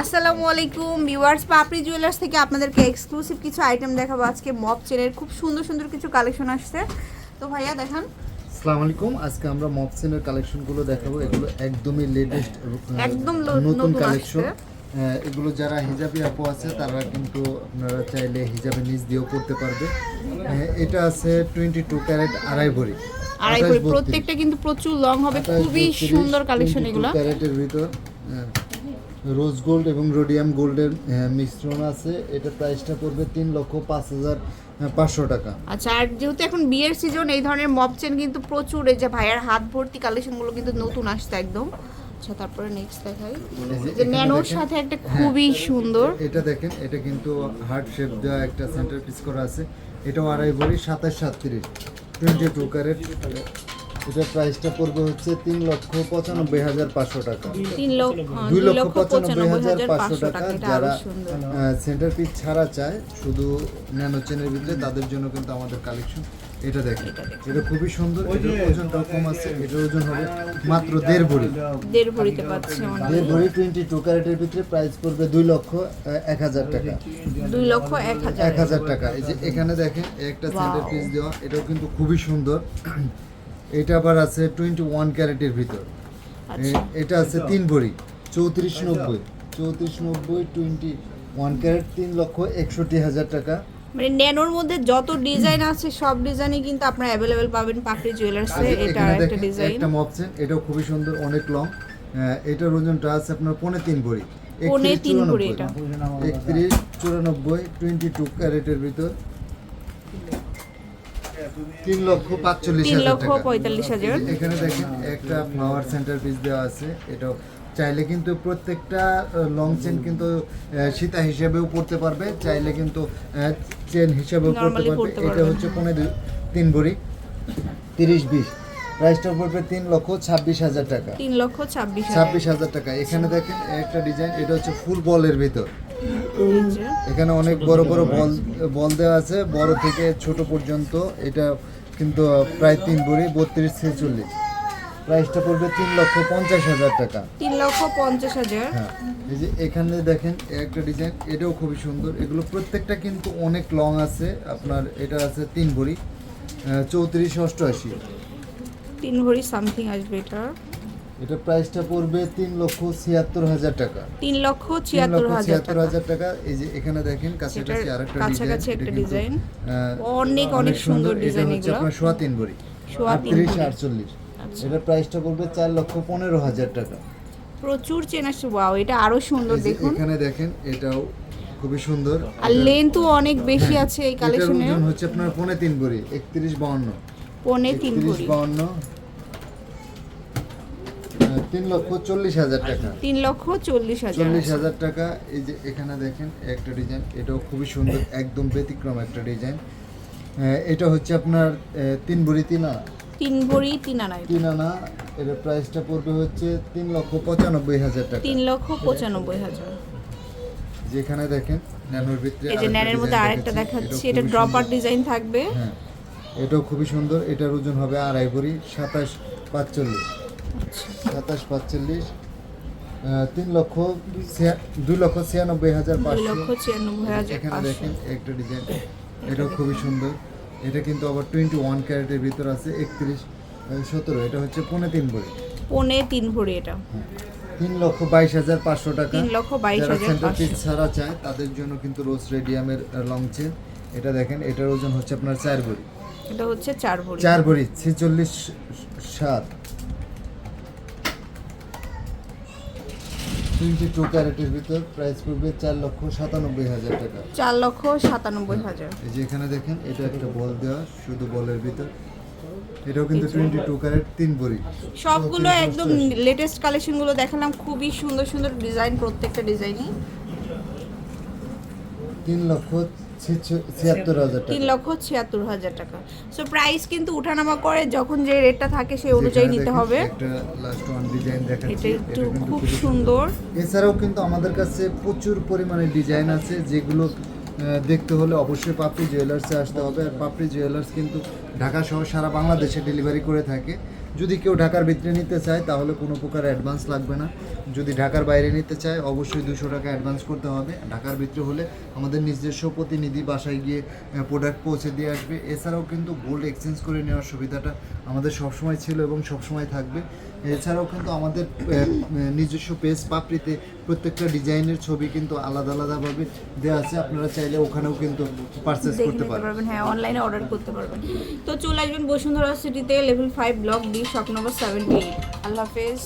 আসসালামু আলাইকুম ভিউয়ার্স পাপড়ি জুয়েলার্স থেকে আপনাদেরকে এক্সক্লুসিভ কিছু আইটেম দেখাবো আজকে মপ চেনের খুব সুন্দর সুন্দর কিছু কালেকশন আসছে। তো ভাইয়া দেখান। আসসালামু আলাইকুম আজকে আমরা মপসেনের কালেকশনগুলো দেখাবো। এগুলো একদমই লেটেস্ট একদম নতুন কালেকশন। এগুলো যারা হিজাবি আপু আছে তারা কিন্তু আপনারা চাইলে হিজাবে নিজ দিয়েও করতে পারবে। এটা আছে টোয়েন্টি টু ক্যারেট আড়াই ভরি। আড়াই করে প্রত্যেকটা কিন্তু প্রচুর লং হবে। খুবই সুন্দর কালেকশন এগুলো। ক্যারেটের ভিতর রোজ গোল্ড এবং রোডিয়াম গোল্ডের মিশ্রণ আছে। এটা প্রাইসটা পড়বে তিন লক্ষ পাঁচ হাজার পাঁচশো টাকা। আচ্ছা আর যেহেতু এখন বিয়ের সিজন এই ধরনের মপ চেন কিন্তু প্রচুর। এই যে ভাইয়ার হাত ভর্তি কালেকশনগুলো কিন্তু নতুন আসছে একদম। আচ্ছা তারপরে নেক্সট দেখাই। যে যে ন্যানোর সাথে একটা খুবই সুন্দর। এটা দেখেন এটা কিন্তু হার্ট শেপ দেওয়া একটা সেন্টার পিস করা আছে। এটাও আড়াই ভরি সাতাশ সাতত্রিশ। টোয়েন্টি টু ক্যারেট এটার প্রাইসটা পড়বে হচ্ছে তিন লক্ষ পঁচানব্বই হাজার পাঁচশো টাকা। লক্ষ দুই লক্ষ পঁচানব্বই হাজার পাঁচশো টাকা যারা সেন্টার পিস ছাড়া চায় শুধু ন্যানো চেনের ভিতরে তাদের জন্য কিন্তু আমাদের কালেকশন এটা দেখেন এটা খুবই সুন্দর এটার ওজনটাও কম আছে এটার ওজন হবে মাত্র দেড় ভরি। দেড় ভরিতে পাচ্ছি দেড় ভরি টোয়েন্টি টু ক্যারেটের ভিতরে প্রাইস পড়বে দুই লক্ষ এক হাজার টাকা। দুই লক্ষ এক হাজার। টাকা। এই যে এখানে দেখেন একটা সেন্টার পিস দেওয়া এটাও কিন্তু খুবই সুন্দর। এটা আবার আছে টোয়েন্টি ওয়ান ক্যারেটের ভিতর। আচ্ছা। এটা আছে তিন ভরি চৌত্রিশ নব্বই। চৌত্রিশ নব্বই টোয়েন্টি ওয়ান ক্যারেট তিন লক্ষ একষট্টি হাজার টাকা। মানে ন্যানোর মধ্যে যত ডিজাইন আছে সব ডিজাইনই কিন্তু আপনারা অ্যাভেলেবেল পাবেন পাপড়ি জুয়েলার্সে এটা একটা ডিজাইন একটা মপসেন এটাও খুবই সুন্দর অনেক লং এটার ওজনটা আছে আপনার পৌনে তিন ভরি। পৌনে তিন ভরি এটা। একত্রিশ চুরানব্বই টোয়েন্টি টু ক্যারেটের ভিতর। তিন লক্ষ পাঁচচল্লিশ তিন হাজার লক্ষ পঁয়তাল্লিশ হাজার। এখানে দেখেন একটা ফ্লাওয়ার সেন্টার পিস দেওয়া আছে। এটাও চাইলে কিন্তু প্রত্যেকটা লং চেন কিন্তু সীতা হিসেবেও পড়তে পারবে। চাইলে কিন্তু চেন হিসেবেও পড়তে পারবে। এটা হচ্ছে পনেরো দুই- তিন ভরি। তিরিশ বিশ। প্রাইসটা পড়বে তিন লক্ষ ছাব্বিশ হাজার টাকা। তিন লক্ষ ছাব্বিশ ছাব্বিশ হাজার টাকা। এখানে দেখেন একটা ডিজাইন এটা হচ্ছে ফুল বলের ভিতর। এখানে অনেক বড় বড় বল বল দেওয়া আছে বড় থেকে ছোট পর্যন্ত। এটা কিন্তু প্রায় তিন ভরি বত্রিশ ছেচল্লিশ। প্রাইসটা পড়বে তিন লক্ষ পঞ্চাশ হাজার টাকা। তিন লক্ষ পঞ্চাশ হাজার। হ্যাঁ এই যে এখানে দেখেন একটা ডিজাইন এটাও খুবই সুন্দর। এগুলো প্রত্যেকটা কিন্তু অনেক লং আছে। আপনার এটা আছে তিন ভরি চৌত্রিশ অষ্টআশি। তিন ভরি সামথিং আসবে এটা। এটা প্রাইসটা পড়বে তিন লক্ষ ছিয়াত্তর হাজার টাকা। তিন লক্ষ ছিয়াত্তর ছিয়াত্তর টাকা। হাজার টাকা। এই যে এখানে দেখেন কাছাকাছি এটার আরেকটা কাছাকাছি একটা এটা ডিজাইন। অনেক অনেক সুন্দর। এটা ডিজাইন হচ্ছে এগুলো। আপনার সোয়া তিন ভরি আটত্রিশ আটচল্লিশ। আচ্ছা। এটার প্রাইসটা পড়বে চার লক্ষ পনেরো হাজার টাকা। প্রচুর চেন আসছে ওয়াও এটা আরও সুন্দর দেখুন। এখানে দেখেন এটাও খুবই সুন্দর। আর লেন্থও অনেক বেশি আছে এই কালেকশনে ওজন হচ্ছে আপনার পনে তিন ভরি একত্রিশ বাউন্ন। পনে তিন ভরি বাউন্ন তিন লক্ষ চল্লিশ হাজার টাকা। তিন লক্ষ চল্লিশ হাজার। চল্লিশ হাজার টাকা। এই যে এখানে দেখেন একটা ডিজাইন এটাও খুবই সুন্দর একদম ব্যতিক্রম একটা ডিজাইন। এটা হচ্ছে আপনার তিন ভরি তিন আনা। তিন ভরি তিন আনায় তিন আনা এটার প্রাইসটা পড়বে হচ্ছে তিন লক্ষ পঁচানব্বই হাজার টাকা। তিন লক্ষ পঁচানব্বই হাজার। যেখানে দেখেন ন্যানোর ভিতরে এই যে ন্যানের মধ্যে আরেকটা দেখাচ্ছি। এটা ড্রপার ডিজাইন থাকবে। হ্যাঁ এটাও খুবই সুন্দর এটার ওজন হবে আড়াই ভরি সাতাশ পাঁচচল্লিশ। সাতাশ পাঁচচল্লিশ তিন লক্ষ দুই লক্ষ ছিয়ানব্বই হাজার পাঁচশো। এখানে দেখেন একটা ডিজাইন এটাও খুবই সুন্দর। এটা কিন্তু আবার টোয়েন্টি ওয়ান ক্যারেটের ভিতর আছে একত্রিশ সতেরো। এটা হচ্ছে পৌনে তিন ভরি। পনে তিন ভরি এটা। তিন লক্ষ বাইশ হাজার পাঁচশো টাকা। তিন লক্ষ বাইশ হাজার ছাড়া চায় তাদের জন্য কিন্তু রোজ রেডিয়ামের লং চেন এটা দেখেন এটার ওজন হচ্ছে আপনার চার ভরি। এটা হচ্ছে চার ভরি। চার ভরি ছেচল্লিশ সাত। টোয়েন্টি টু ক্যারেটের ভিতর প্রাইস পড়বে চার লক্ষ সাতানব্বই হাজার টাকা। চার লক্ষ সাতানব্বই হাজার। এই যে এখানে দেখেন এটা একটা বল দেওয়া শুধু বলের ভিতর। এটাও কিন্তু টোয়েন্টি টু ক্যারেট তিন ভরি সবগুলো একদম লেটেস্ট কালেকশনগুলো দেখালাম খুবই সুন্দর সুন্দর ডিজাইন প্রত্যেকটা ডিজাইনই তিন লক্ষ তিন লক্ষ ছিয়াত্তর হাজার টাকা। সো প্রাইস কিন্তু উঠানামা করে যখন যে রেটটা থাকে সেই অনুযায়ী নিতে হবে। এটা একটু খুব সুন্দর। এছাড়াও কিন্তু আমাদের কাছে প্রচুর পরিমাণে ডিজাইন আছে যেগুলো দেখতে হলে অবশ্যই পাপড়ি জুয়েলার্সে আসতে হবে। আর পাপড়ি জুয়েলার্স কিন্তু ঢাকা সহ সারা বাংলাদেশে ডেলিভারি করে থাকে। যদি কেউ ঢাকার ভিতরে নিতে চায় তাহলে কোনো প্রকার অ্যাডভান্স লাগবে না। যদি ঢাকার বাইরে নিতে চায় অবশ্যই দুশো টাকা অ্যাডভান্স করতে হবে। ঢাকার ভিতরে হলে আমাদের নিজস্ব প্রতিনিধি বাসায় গিয়ে প্রোডাক্ট পৌঁছে দিয়ে আসবে। এছাড়াও কিন্তু গোল্ড এক্সচেঞ্জ করে নেওয়ার সুবিধাটা আমাদের সবসময় ছিল এবং সবসময় থাকবে। এছাড়াও কিন্তু আমাদের নিজস্ব পেজ পাপড়িতে প্রত্যেকটা ডিজাইনের ছবি কিন্তু আলাদা আলাদাভাবে দেওয়া আছে। আপনারা চাইলে ওখানেও কিন্তু পারচেস করতে পারবেন। হ্যাঁ অনলাইনে অর্ডার করতে পারবেন। তো চলে আসবেন বসুন্ধরা সিটিতে level five block D shop number seventy আল্লাহ হাফেজ